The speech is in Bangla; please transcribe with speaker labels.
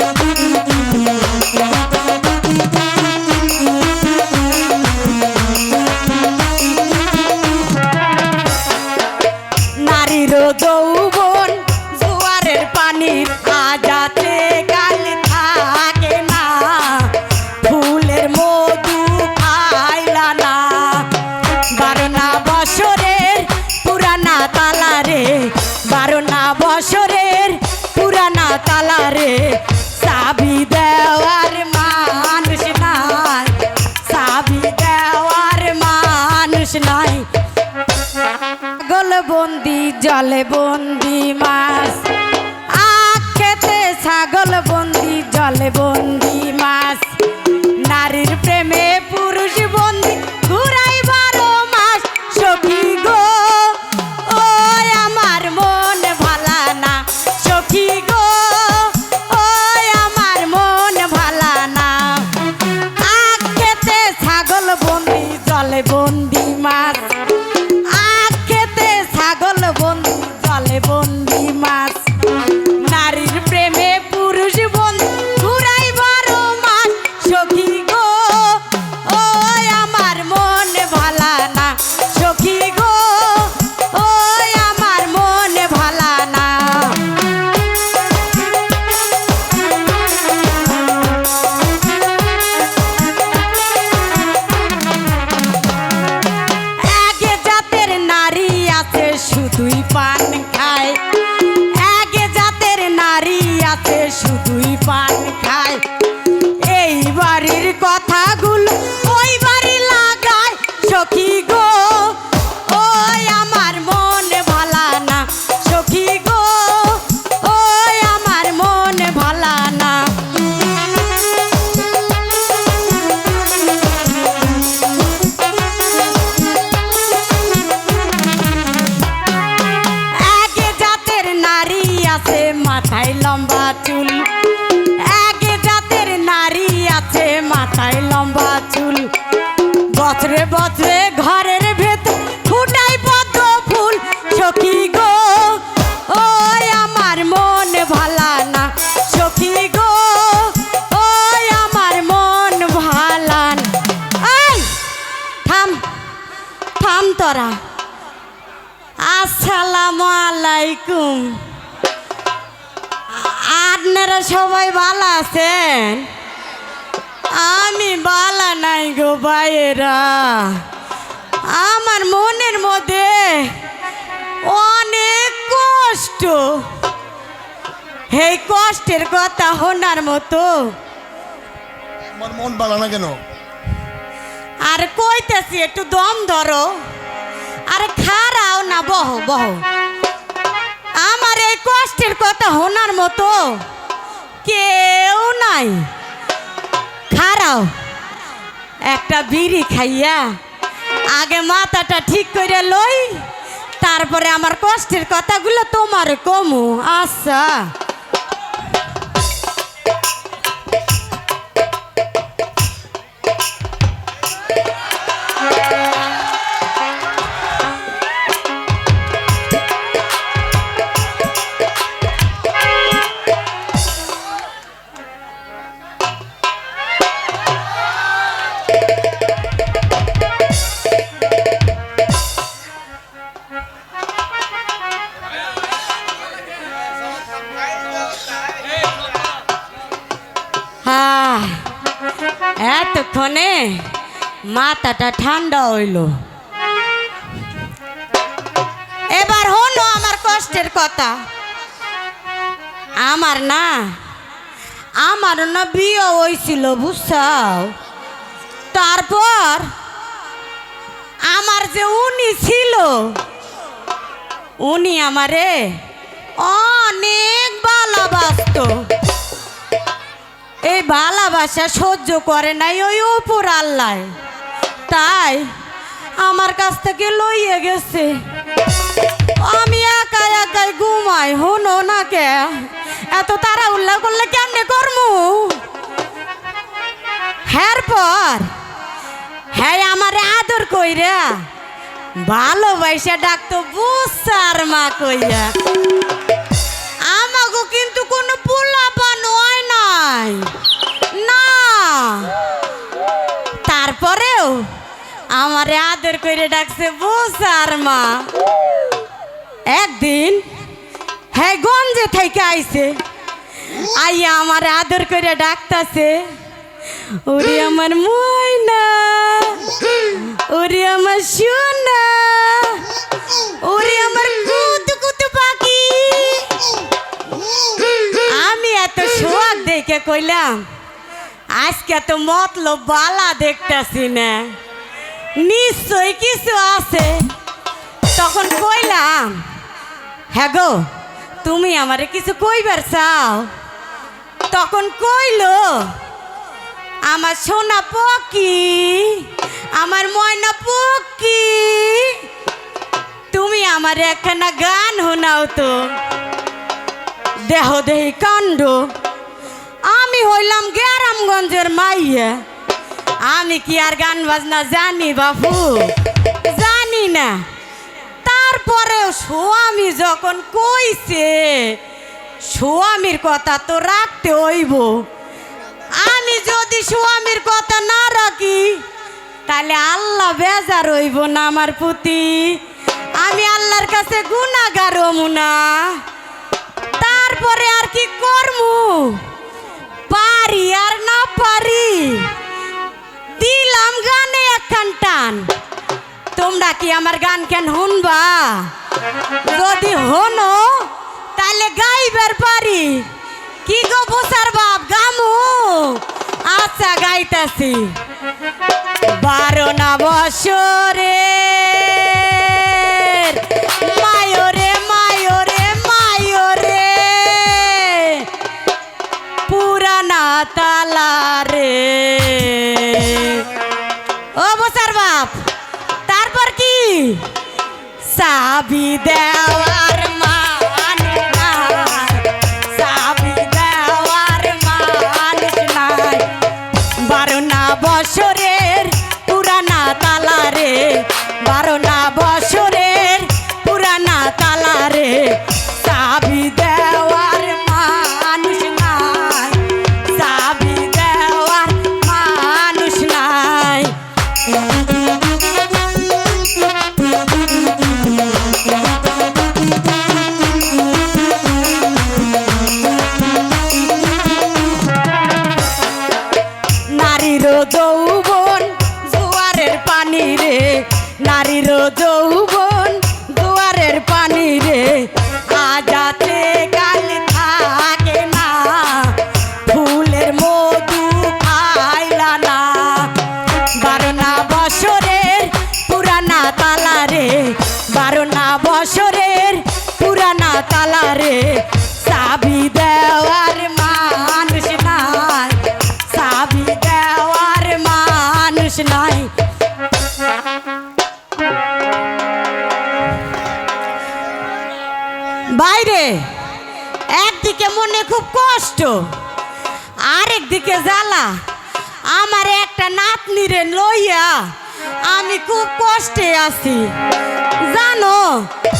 Speaker 1: নারীর নাই। ছাগল বন্দি জলে বন্দি মাছ। আখ খেতে ছাগল নারীর প্রেমে লম্বা চুল আপনারা সবাই ভালো আছেন? আমি বালা নাই গো ভাইয়েরা। আমার মনের মধ্যে অনেক কষ্ট। এই কষ্টের কথা শোনার মতো।
Speaker 2: আমার মন ভালো না কেন?
Speaker 1: আর কইতেছি একটু দম ধরো। আর খারাও না বহ বহ। আমার এই কষ্টের কথা শোনার মতো। নাই খারাও। একটা বিড়ি খাইয়া আগে মাথাটা ঠিক করে লই, তারপরে আমার কষ্টের কথাগুলো তোমার কমু। আচ্ছা। এতক্ষণে মাথাটা ঠান্ডা হইল। এবার হলো আমার কষ্টের কথা। আমার না আমার না বিয়ে হয়েছিল বুঝছাও? তারপর আমার যে উনি ছিল, উনি আমারে অনেক ভালোবাসতো। এই ভালোবাসা সহ্য করে নাই ওই উপর আল্লাহ। তাই আমার কাছ থেকে লইয়ে গেছে। আমি একা একাই ঘুমাই হনো না কে? এত তারা উল্লাহ করলে কেমনে করমু? হ্যার পর হ্যাঁ আমার আদর কইরা, ভালোবাসা ডাকতো বুসার মা কইয়া। আমাগো কিন্তু কোনো পোলা নয় না। তারপরেও আমারে আদর করে ডাকছে বুসার মা। একদিন হ্যাঁ গঞ্জে থেকে আইছে। আইয়া আমার আদর করে ডাকতাছে। ওরে আমার ময়না, ওরে আমার সোনা, ওরে আমার দেখে কইলাম, আজকে তো মতলব বালা দেখতাছি না। নিশ্চয় কিছু আছে। তখন কইলাম হ্যাঁ গো, তুমি আমারে কিছু কইবার চাও? তখন কইলো, আমার সোনা পকি, আমার ময়না পকি, তুমি আমার একখানা গান শোনাও তো। দেহ দেহি কাণ্ড হইলাম গ্যারামগঞ্জের মাইয়া। আমি কি আর গান বাজনা জানি বাপু? জানি না। তারপরেও স্বামী যখন কইছে, স্বামীর কথা তো রাখতে হইব। আমি যদি স্বামীর কথা না রাখি, তাহলে আল্লাহ বেজার হইব না আমার প্রতি। আমি আল্লাহর কাছে গুণাগার না। তারপরে আর কি করমু? কি আমার গান কেন শুনবা? যদি হনো তাহলে গাইবার পারি। কি গো বসার বাপ, গামু? আচ্ছা গাইতাছি। বারো না বছরে তালা কি সাবি নারীর যৌবন দুয়ারের পানি রে, আজাতে কাল থাকে না। ফুলের মধু খাইলা না। বারো না বছরের পুরানা তালা রে বারো বছরের পুরানা তালা রে। বাইরে। একদিকে মনে খুব কষ্ট, আরেকদিকে জ্বালা। আমার একটা নাতনিরে লইয়া আমি খুব কষ্টে আছি। জানো